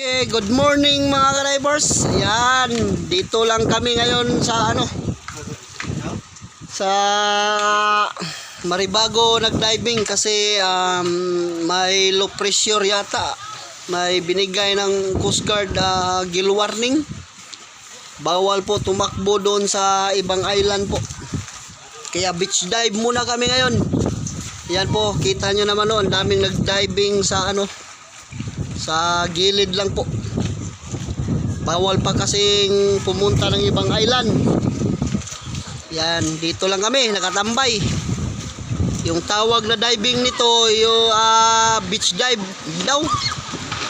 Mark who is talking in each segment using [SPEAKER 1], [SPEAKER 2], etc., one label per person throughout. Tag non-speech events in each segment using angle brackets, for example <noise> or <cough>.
[SPEAKER 1] Okay, good morning mga ka-drivers. Ayan, dito lang kami ngayon sa ano sa Maribago nag-diving kasi um, may low pressure yata. May binigay ng Coast Guard uh, gill warning. Bawal po tumakbo doon sa ibang island po. Kaya beach dive muna kami ngayon. Yan po, kita nyo naman noon, daming nag-diving sa ano, sa gilid lang po. Bawal pa kasing pumunta ng ibang island. Yan, dito lang kami, nakatambay. Yung tawag na diving nito, yung ah, beach dive daw.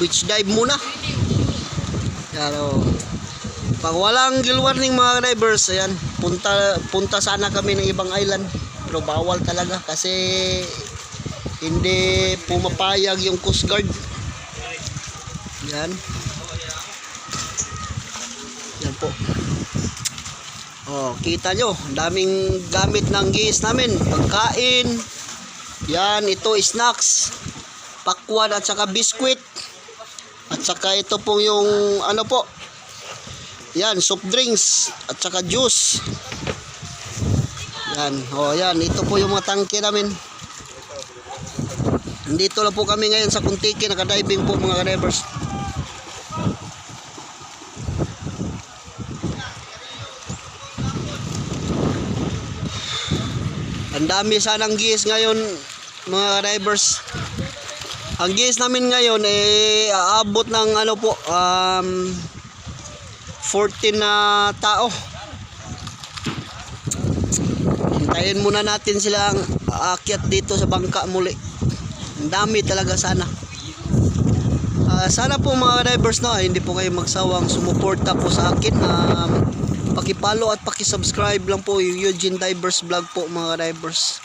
[SPEAKER 1] Beach dive muna. Yan o. Pag walang gill warning mga divers, ayan, punta, punta sana kami ng ibang island. Pero bawal talaga kasi hindi pumapayag yung Coast Guard. Yan. Yan po. Oh, kita nyo, daming gamit ng gis namin. Pagkain. Yan, ito snacks. Pakwan at saka biskwit. At saka ito po yung ano po. Yan, soft drinks at saka juice. Yan, oh yan, ito po yung mga tangke namin. Dito lang po kami ngayon sa Kuntiki, nakadiving po mga divers. Ang dami sanang gis ngayon mga divers. Ang gis namin ngayon eh aabot ng ano po um 14 na tao. Hintayin muna natin silang aakyat dito sa bangka muli. Ang dami talaga sana. Ah, sana po mga divers no, hindi po kayo magsawang sumuporta po sa akin. Um, paki-follow at paki-subscribe lang po Eugene Divers Vlog po mga divers.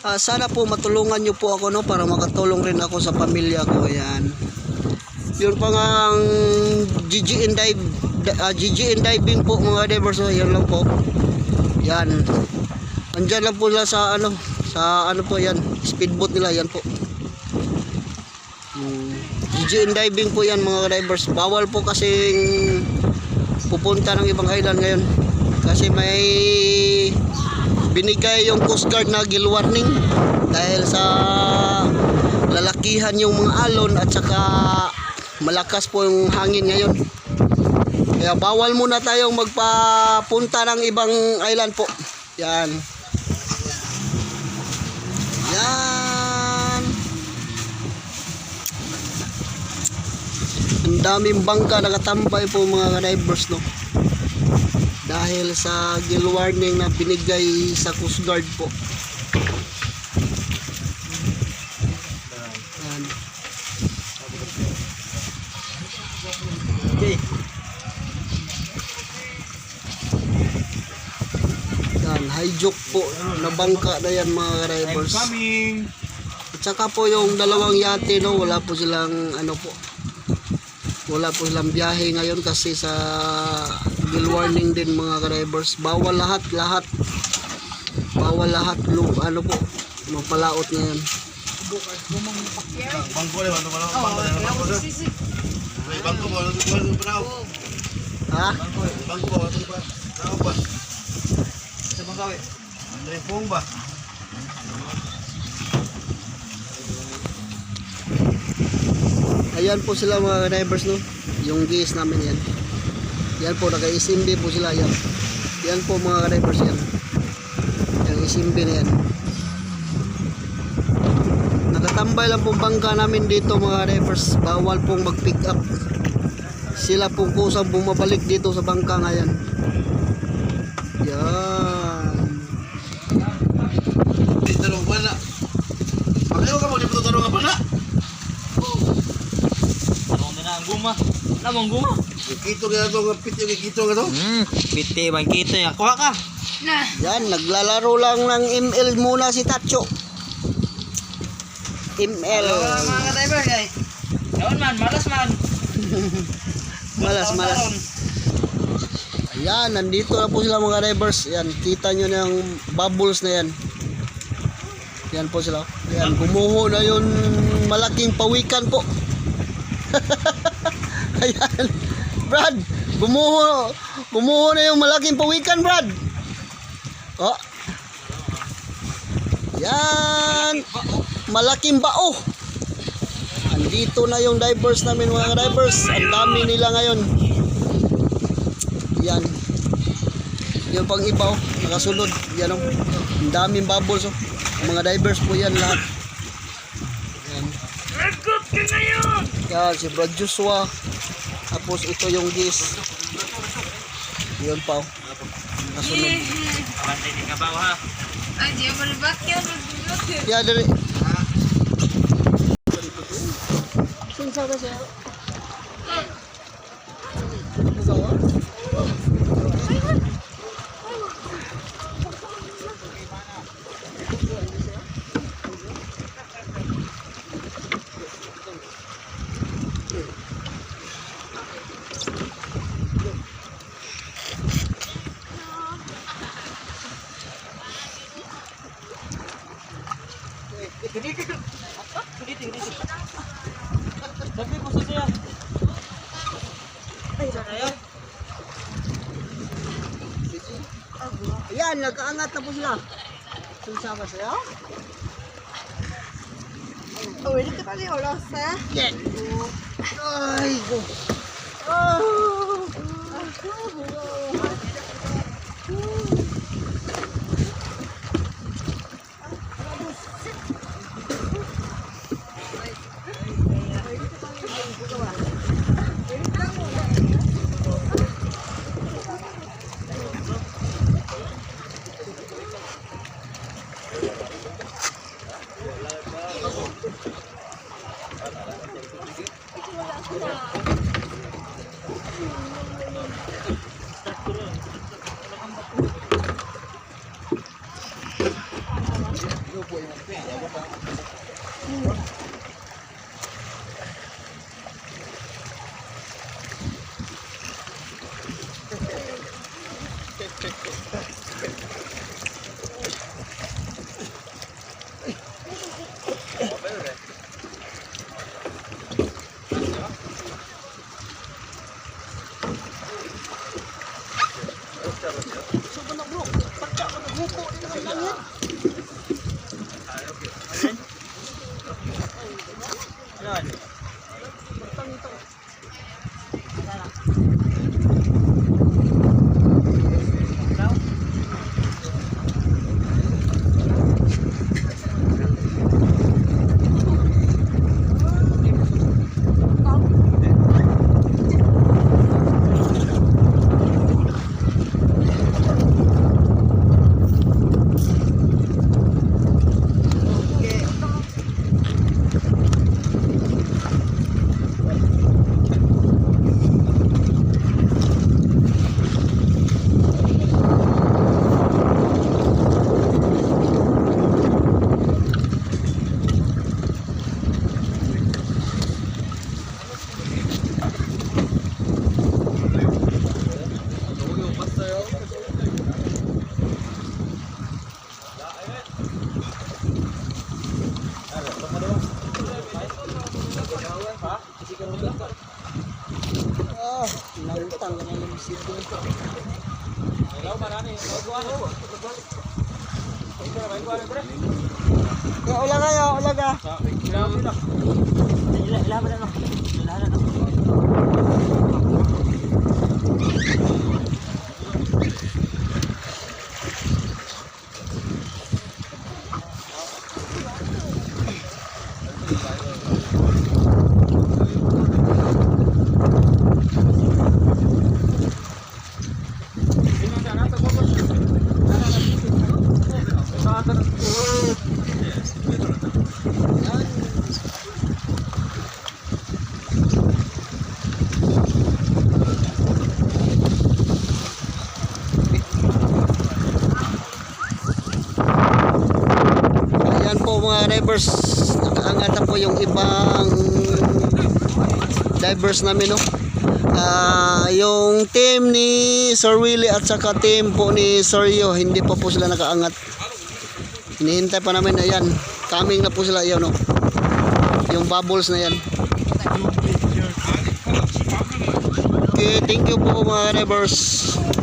[SPEAKER 1] Ah, sana po matulungan nyo po ako no para makatulong rin ako sa pamilya ko. Ayan. Yun pa nga ang GGN dive uh, GGN diving po mga divers so yan lang po. Yan. Andiyan lang po sila sa ano sa ano po yan speedboat nila yan po. Hmm. GGN diving po yan mga divers. Bawal po kasing pupunta ng ibang island ngayon. Kasi may binigay yung Coast Guard na gill warning dahil sa lalakihan yung mga alon at saka malakas po yung hangin ngayon. Kaya bawal muna tayong magpapunta ng ibang island po. Yan. Yan ang daming bangka nakatambay po mga divers no? Dahil sa gill warning na binigay sa Coast Guard po. Yan okay. Yan high joke po na bangka na yan mga
[SPEAKER 2] Coming!
[SPEAKER 1] at saka po yung dalawang yate no, wala po silang ano po. Wala po silang biyahe ngayon kasi sa bill warning din mga drivers. Bawal lahat, lahat. Bawal lahat lu ano po. Mapalaot na yan.
[SPEAKER 2] Bangko le, bangko le, bangko le, bangko.
[SPEAKER 1] Ha?
[SPEAKER 2] Bangko bangko le. Sa bangko le. Andre pong ba?
[SPEAKER 1] Ayan po sila mga drivers no. Yung gis namin yan. Yan po, naka-isimbi po sila yan. Yan po mga drivers yan. Yung isimbi na yan. Nakatambay lang pong bangka namin dito mga drivers. Bawal pong mag-pick up. Sila pong kusang bumabalik dito sa bangka ngayon. Yan.
[SPEAKER 2] Di tarong pa na. Pakayo ka mo, di mo tarong pa na.
[SPEAKER 3] Anong na ang guma? Namang guma?
[SPEAKER 2] Kikito ka ito, kapit yung kikito ka ito.
[SPEAKER 3] Hmm, biti bang kita niya. Kuha ka.
[SPEAKER 1] Yan, naglalaro lang ng ML muna si Tacho. ML.
[SPEAKER 3] ka-driver kay. Yawan man, malas man. <laughs>
[SPEAKER 1] Malas, malas. Ayan, nandito na po sila mga drivers. Yan, kita nyo na yung bubbles na yan. Yan po sila. Yan, gumuho na yung malaking pawikan po. <laughs> Ayan. Brad, gumuho, gumuho na yung malaking pawikan, Brad. Oh. Yan. Malaking bao. Andito na yung divers namin mga divers. Ang dami nila ngayon. Yan. Yung pang iba oh, nakasunod. Yan oh. Ang daming bubbles oh. Mga divers po yan lahat. Yan. Yan, si Brad Joshua. Tapos ito yung gis. Yun pa oh. Nakasunod.
[SPEAKER 3] Bantay din ka ba ha?
[SPEAKER 4] Ay, di mo libat yan. Libat yan.
[SPEAKER 1] Kaya dali. Sinsa ba siya? Ayan, nagkaangat na po sila. Sinsa ba siya?
[SPEAKER 4] Oh, ini kita ni olah sa.
[SPEAKER 1] Yan. Ay, go. Oh. Thank you. Ah, Ya, ulang ayo, ulang ka.
[SPEAKER 3] Ilaban na no. Ilaban na no.
[SPEAKER 1] Ayan po mga divers. Nakaangat na po yung ibang divers namin, no? Ah, yung team ni Sir Willie at saka team po ni Sir Yo, hindi pa po sila nakaangat. Hinihintay pa namin, ayan. Coming na po sila, yun, no? Yung bubbles na yan. Okay, thank you po mga neighbors.